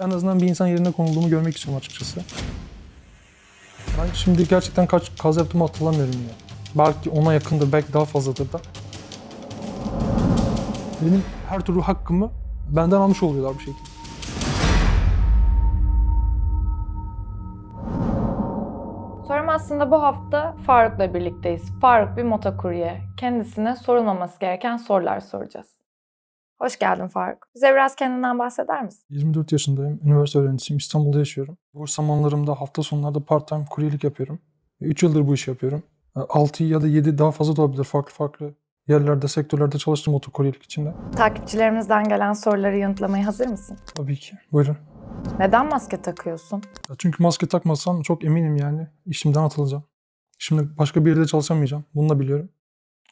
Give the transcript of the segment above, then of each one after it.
En azından bir insan yerine konulduğumu görmek istiyorum açıkçası. Ben şimdi gerçekten kaç kaz yaptığımı hatırlamıyorum ya. Belki ona yakındır, belki daha fazladır da. Benim her türlü hakkımı benden almış oluyorlar bu şekilde. Sorum aslında bu hafta Faruk'la birlikteyiz. Faruk bir motokurye. Kendisine sorulmaması gereken sorular soracağız. Hoş geldin Faruk. Bize biraz kendinden bahseder misin? 24 yaşındayım, üniversite öğrencisiyim, İstanbul'da yaşıyorum. Boş zamanlarımda hafta sonlarda part-time kuryelik yapıyorum. 3 yıldır bu işi yapıyorum. 6 ya da 7 daha fazla da olabilir farklı farklı yerlerde, sektörlerde çalıştım otokuryelik içinde. Takipçilerimizden gelen soruları yanıtlamaya hazır mısın? Tabii ki. Buyurun. Neden maske takıyorsun? Ya Çünkü maske takmasam çok eminim yani işimden atılacağım. Şimdi başka bir yerde çalışamayacağım. Bunu da biliyorum.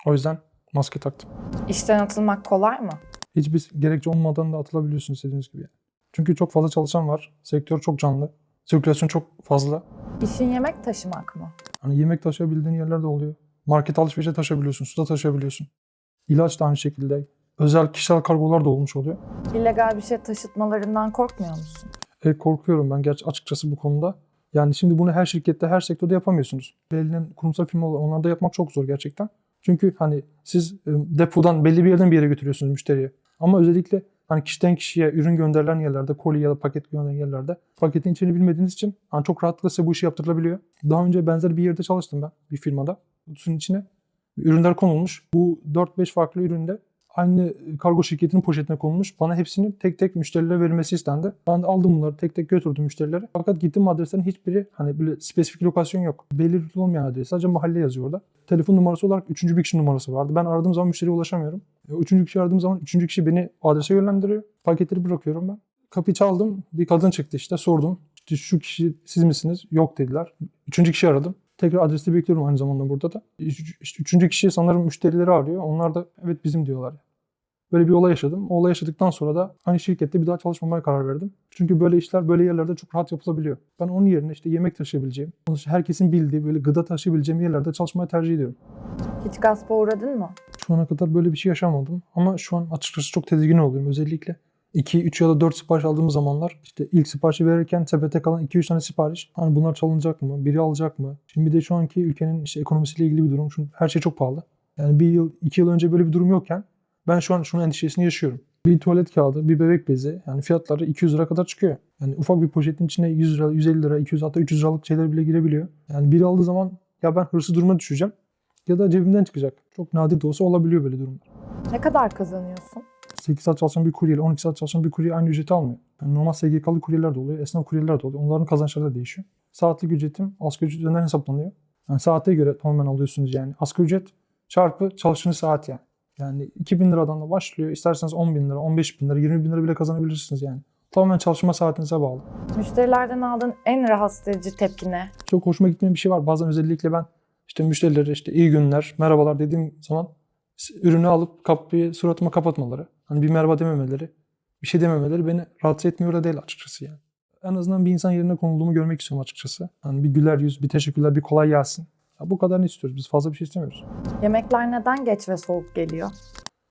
O yüzden maske taktım. İşten atılmak kolay mı? Hiçbir gerekçe olmadan da atılabiliyorsunuz istediğiniz gibi. Çünkü çok fazla çalışan var. Sektör çok canlı. Sirkülasyon çok fazla. İşin yemek taşımak mı? Hani yemek taşıyabildiğin yerler de oluyor. Market alışverişe taşıyabiliyorsun, su da taşıyabiliyorsun. İlaç da aynı şekilde. Özel kişisel kargolar da olmuş oluyor. İllegal bir şey taşıtmalarından korkmuyor musun? E, korkuyorum ben gerçi açıkçası bu konuda. Yani şimdi bunu her şirkette, her sektörde yapamıyorsunuz. Belirlenen kurumsal firmalar onlarda yapmak çok zor gerçekten. Çünkü hani siz depodan belli bir yerden bir yere götürüyorsunuz müşteriye. Ama özellikle hani kişiden kişiye ürün gönderilen yerlerde, koli ya da paket gönderilen yerlerde paketin içini bilmediğiniz için hani çok rahatlıkla size bu işi yaptırılabiliyor. Daha önce benzer bir yerde çalıştım ben bir firmada. Kutusunun içine ürünler konulmuş. Bu 4-5 farklı üründe aynı kargo şirketinin poşetine konulmuş. Bana hepsinin tek tek müşterilere verilmesi istendi. Ben de aldım bunları tek tek götürdüm müşterilere. Fakat gittiğim adreslerin hiçbiri hani böyle spesifik lokasyon yok. Belirli olmayan adres. Sadece mahalle yazıyor orada. Telefon numarası olarak üçüncü bir kişi numarası vardı. Ben aradığım zaman müşteriye ulaşamıyorum. E, Üçüncü kişi aradığım zaman üçüncü kişi beni adrese yönlendiriyor. Paketleri bırakıyorum ben. Kapıyı çaldım. Bir kadın çıktı işte sordum. İşte şu kişi siz misiniz? Yok dediler. Üçüncü kişi aradım. Tekrar adresi bekliyorum aynı zamanda burada da. Üç- üçüncü kişi sanırım müşterileri arıyor. Onlar da evet bizim diyorlar. Böyle bir olay yaşadım. O olay yaşadıktan sonra da aynı şirkette bir daha çalışmamaya karar verdim. Çünkü böyle işler böyle yerlerde çok rahat yapılabiliyor. Ben onun yerine işte yemek taşıyabileceğim, sonuçta herkesin bildiği böyle gıda taşıyabileceğim yerlerde çalışmayı tercih ediyorum. Hiç gaspa uğradın mı? Şu ana kadar böyle bir şey yaşamadım ama şu an açıkçası çok tedirgin oluyorum. Özellikle 2, 3 ya da 4 sipariş aldığım zamanlar işte ilk siparişi verirken sepete kalan 2-3 tane sipariş. Hani bunlar çalınacak mı? Biri alacak mı? Şimdi bir de şu anki ülkenin işte ekonomisiyle ilgili bir durum. Çünkü her şey çok pahalı. Yani bir yıl, iki yıl önce böyle bir durum yokken ben şu an şunun endişesini yaşıyorum. Bir tuvalet kağıdı, bir bebek bezi yani fiyatları 200 lira kadar çıkıyor. Yani ufak bir poşetin içine 100 lira, 150 lira, 200 hatta 300 liralık şeyler bile girebiliyor. Yani biri aldığı zaman ya ben hırsız duruma düşeceğim ya da cebimden çıkacak. Çok nadir de olsa olabiliyor böyle durumlar. Ne kadar kazanıyorsun? 8 saat çalışan bir kuryeyle 12 saat çalışan bir kurye aynı ücreti almıyor. Yani normal SGK'lı kuryeler de oluyor, esnaf kuryeler de oluyor. Onların kazançları da değişiyor. Saatlik ücretim asgari ücret üzerinden hesaplanıyor. Yani saate göre tamamen alıyorsunuz yani. Asgari ücret çarpı çalıştığınız saat yani. Yani 2000 liradan da başlıyor. İsterseniz 10 bin lira, 15 bin lira, 20 bin lira bile kazanabilirsiniz yani. Tamamen çalışma saatinize bağlı. Müşterilerden aldığın en rahatsız edici tepki ne? Çok hoşuma gitmeyen bir şey var. Bazen özellikle ben işte müşterilere işte iyi günler, merhabalar dediğim zaman ürünü alıp kapıyı suratıma kapatmaları. Hani bir merhaba dememeleri, bir şey dememeleri beni rahatsız etmiyor da değil açıkçası yani. En azından bir insan yerine konulduğumu görmek istiyorum açıkçası. Hani bir güler yüz, bir teşekkürler, bir kolay gelsin. Ya bu kadarını istiyoruz. Biz fazla bir şey istemiyoruz. Yemekler neden geç ve soğuk geliyor?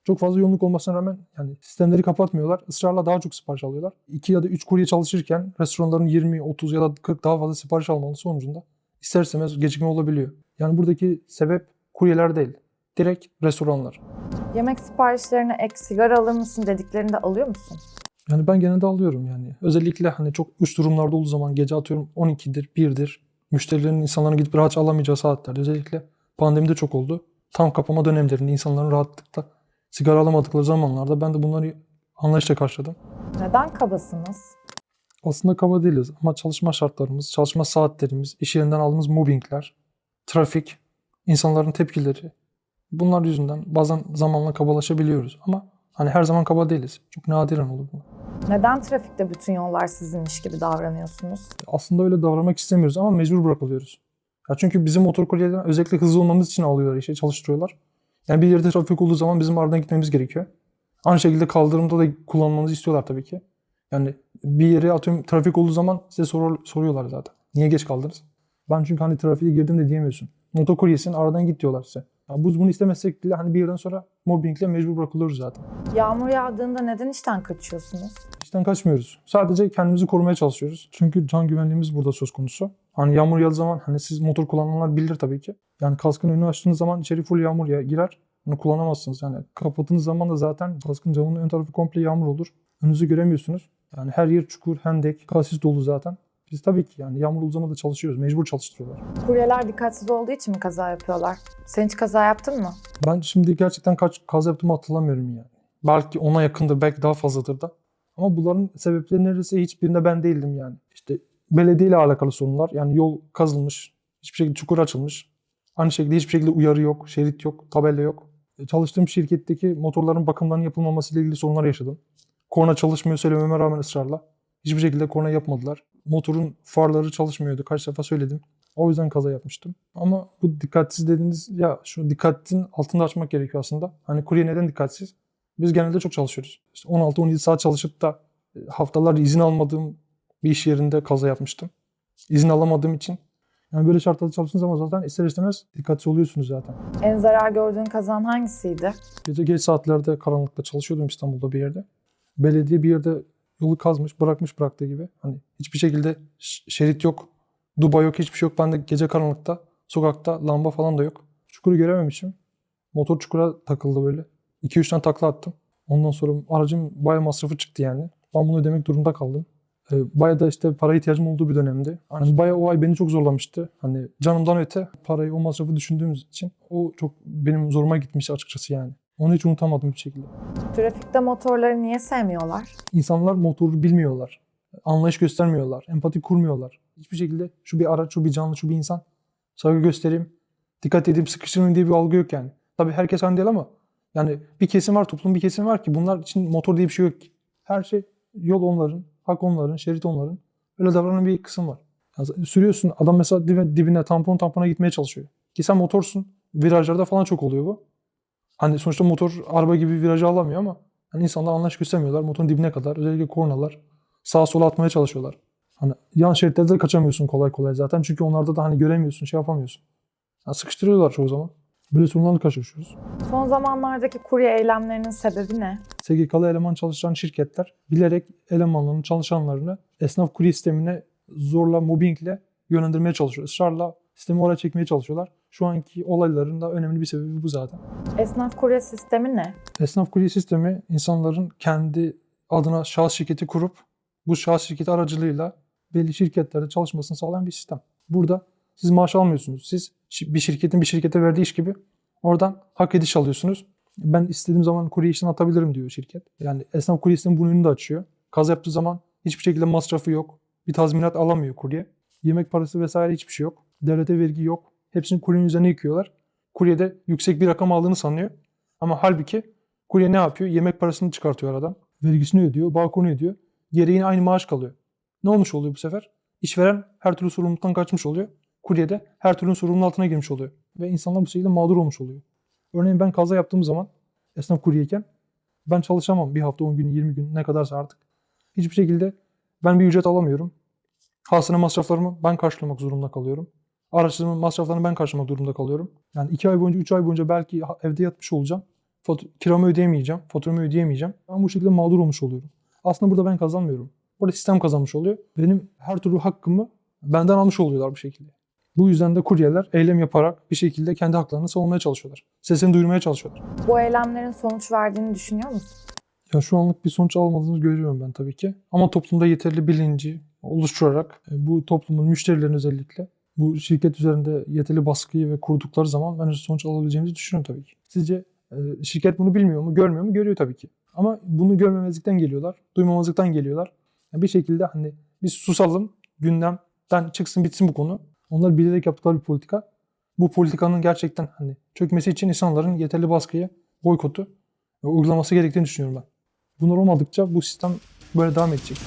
Çok fazla yoğunluk olmasına rağmen yani sistemleri kapatmıyorlar. Israrla daha çok sipariş alıyorlar. 2 ya da 3 kurye çalışırken restoranların 20, 30 ya da 40 daha fazla sipariş almalı sonucunda ister istemez gecikme olabiliyor. Yani buradaki sebep kuryeler değil. Direkt restoranlar. Yemek siparişlerine ek sigara alır mısın dediklerinde alıyor musun? Yani ben genelde alıyorum yani. Özellikle hani çok uç durumlarda olduğu zaman gece atıyorum 12'dir, 1'dir. Müşterilerin insanların gidip rahat alamayacağı saatlerde özellikle pandemide çok oldu. Tam kapama dönemlerinde insanların rahatlıkla sigara alamadıkları zamanlarda ben de bunları anlayışla karşıladım. Neden kabasınız? Aslında kaba değiliz ama çalışma şartlarımız, çalışma saatlerimiz, iş yerinden aldığımız mobbingler, trafik, insanların tepkileri bunlar yüzünden bazen zamanla kabalaşabiliyoruz ama hani her zaman kaba değiliz. Çok nadiren olur bu. Neden trafikte bütün yollar sizinmiş gibi davranıyorsunuz? Aslında öyle davranmak istemiyoruz ama mecbur bırakılıyoruz. Ya çünkü bizim motor kuryelerden özellikle hızlı olmamız için alıyorlar işe, çalıştırıyorlar. Yani bir yerde trafik olduğu zaman bizim aradan gitmemiz gerekiyor. Aynı şekilde kaldırımda da kullanmamızı istiyorlar tabii ki. Yani bir yere atıyorum trafik olduğu zaman size sor, soruyorlar zaten. Niye geç kaldınız? Ben çünkü hani trafiğe girdim de diyemiyorsun. Motokuryesin aradan git diyorlar size. Biz bunu istemezsek bile hani bir yerden sonra mobbingle mecbur bırakılıyoruz zaten. Yağmur yağdığında neden işten kaçıyorsunuz? işten kaçmıyoruz. Sadece kendimizi korumaya çalışıyoruz. Çünkü can güvenliğimiz burada söz konusu. Hani yağmur yağdığı zaman hani siz motor kullananlar bilir tabii ki. Yani kaskın önünü açtığınız zaman içeri full yağmur ya- girer. Bunu kullanamazsınız. Yani kapattığınız zaman da zaten kaskın camının ön tarafı komple yağmur olur. Önünüzü göremiyorsunuz. Yani her yer çukur, hendek, kasis dolu zaten. Biz tabii ki yani yağmur olduğu zaman da çalışıyoruz. Mecbur çalıştırıyorlar. Kuryeler dikkatsiz olduğu için mi kaza yapıyorlar? Sen hiç kaza yaptın mı? Ben şimdi gerçekten kaç kaza yaptığımı hatırlamıyorum yani. Belki ona yakındır, belki daha fazladır da. Ama bunların sebepleri neredeyse hiçbirinde ben değildim yani. İşte belediyeyle alakalı sorunlar. Yani yol kazılmış, hiçbir şekilde çukur açılmış. Aynı şekilde hiçbir şekilde uyarı yok, şerit yok, tabela yok. E, Çalıştığım şirketteki motorların bakımlarının yapılmamasıyla ilgili sorunlar yaşadım. Korna çalışmıyor söylememe rağmen ısrarla. Hiçbir şekilde korna yapmadılar. Motorun farları çalışmıyordu. Kaç defa söyledim. O yüzden kaza yapmıştım. Ama bu dikkatsiz dediğiniz ya şu dikkatin altında açmak gerekiyor aslında. Hani kurye neden dikkatsiz? Biz genelde çok çalışıyoruz. İşte 16-17 saat çalışıp da e, haftalarca izin almadığım bir iş yerinde kaza yapmıştım. İzin alamadığım için. Yani böyle şartlarda çalıştığınız zaman zaten ister istemez dikkatsiz oluyorsunuz zaten. En zarar gördüğün kazan hangisiydi? Gece geç saatlerde karanlıkta çalışıyordum İstanbul'da bir yerde. Belediye bir yerde yolu kazmış, bırakmış bıraktığı gibi. Hani hiçbir şekilde şerit yok, duba yok, hiçbir şey yok. Ben de gece karanlıkta, sokakta lamba falan da yok. Çukuru görememişim. Motor çukura takıldı böyle. 2-3 tane takla attım. Ondan sonra aracın bayağı masrafı çıktı yani. Ben bunu ödemek durumunda kaldım. Ee, bayağı da işte para ihtiyacım olduğu bir dönemdi. Hani bayağı o ay beni çok zorlamıştı. Hani canımdan öte parayı, o masrafı düşündüğümüz için o çok benim zoruma gitmiş açıkçası yani. Onu hiç unutamadım bir şekilde. Trafikte motorları niye sevmiyorlar? İnsanlar motoru bilmiyorlar. Anlayış göstermiyorlar. Empati kurmuyorlar. Hiçbir şekilde şu bir araç, şu bir canlı, şu bir insan. Saygı göstereyim, dikkat edeyim, sıkıştırmayayım diye bir algı yok yani. Tabii herkes aynı değil ama yani bir kesim var, toplum bir kesim var ki bunlar için motor diye bir şey yok ki. Her şey yol onların, hak onların, şerit onların. Öyle davranan bir kısım var. Yani sürüyorsun adam mesela dibine, dibine tampon tampona gitmeye çalışıyor. Ki sen motorsun. Virajlarda falan çok oluyor bu. Hani sonuçta motor araba gibi virajı alamıyor ama hani insanlar anlayış göstermiyorlar. Motorun dibine kadar özellikle kornalar sağa sola atmaya çalışıyorlar. Hani yan şeritlerde de kaçamıyorsun kolay kolay zaten. Çünkü onlarda da hani göremiyorsun, şey yapamıyorsun. Yani sıkıştırıyorlar çoğu zaman. Böyle sorunlarla karşılaşıyoruz. Son zamanlardaki kurye eylemlerinin sebebi ne? SGK'lı eleman çalışan şirketler bilerek elemanlarının, çalışanlarını esnaf kurye sistemine zorla, mobbingle yönlendirmeye çalışıyor. Israrla sistemi oraya çekmeye çalışıyorlar. Şu anki olayların da önemli bir sebebi bu zaten. Esnaf kurye sistemi ne? Esnaf kurye sistemi insanların kendi adına şahıs şirketi kurup bu şahıs şirketi aracılığıyla belli şirketlerde çalışmasını sağlayan bir sistem. Burada siz maaş almıyorsunuz. Siz bir şirketin bir şirkete verdiği iş gibi oradan hak ediş alıyorsunuz. Ben istediğim zaman kurye işten atabilirim diyor şirket. Yani esnaf kurye sistemi bunun önünü de açıyor. Kaza yaptığı zaman hiçbir şekilde masrafı yok. Bir tazminat alamıyor kurye. Yemek parası vesaire hiçbir şey yok. Devlete vergi yok. Hepsini kuryenin üzerine yıkıyorlar. Kurye de yüksek bir rakam aldığını sanıyor. Ama halbuki kurye ne yapıyor? Yemek parasını çıkartıyor aradan. Vergisini ödüyor, balkonu ödüyor. Geriye yine aynı maaş kalıyor. Ne olmuş oluyor bu sefer? İşveren her türlü sorumluluktan kaçmış oluyor. Kurye de her türlü sorumluluğun altına girmiş oluyor. Ve insanlar bu şekilde mağdur olmuş oluyor. Örneğin ben kaza yaptığım zaman esnaf kuryeyken ben çalışamam bir hafta 10 gün 20 gün ne kadarsa artık. Hiçbir şekilde ben bir ücret alamıyorum. Hastane masraflarımı ben karşılamak zorunda kalıyorum. Araçlarımın masraflarını ben karşılamak durumunda kalıyorum. Yani 2 ay boyunca 3 ay boyunca belki evde yatmış olacağım. Fat- kiramı ödeyemeyeceğim. Faturamı ödeyemeyeceğim. Ben bu şekilde mağdur olmuş oluyorum. Aslında burada ben kazanmıyorum. Burada sistem kazanmış oluyor. Benim her türlü hakkımı benden almış oluyorlar bu şekilde. Bu yüzden de kuryeler eylem yaparak bir şekilde kendi haklarını savunmaya çalışıyorlar. Sesini duyurmaya çalışıyorlar. Bu eylemlerin sonuç verdiğini düşünüyor musun? Ya şu anlık bir sonuç almadığını görüyorum ben tabii ki. Ama toplumda yeterli bilinci oluşturarak e, bu toplumun müşterilerin özellikle bu şirket üzerinde yeterli baskıyı ve kurdukları zaman bence sonuç alabileceğimizi düşünüyorum tabii ki. Sizce e, şirket bunu bilmiyor mu, görmüyor mu? Görüyor tabii ki. Ama bunu görmemezlikten geliyorlar, duymamazlıktan geliyorlar. Yani bir şekilde hani biz susalım, gündemden çıksın bitsin bu konu. Onlar bilerek yaptıkları bir politika. Bu politikanın gerçekten hani çökmesi için insanların yeterli baskıyı, boykotu ve uygulaması gerektiğini düşünüyorum ben. Bunlar olmadıkça bu sistem böyle devam edecek.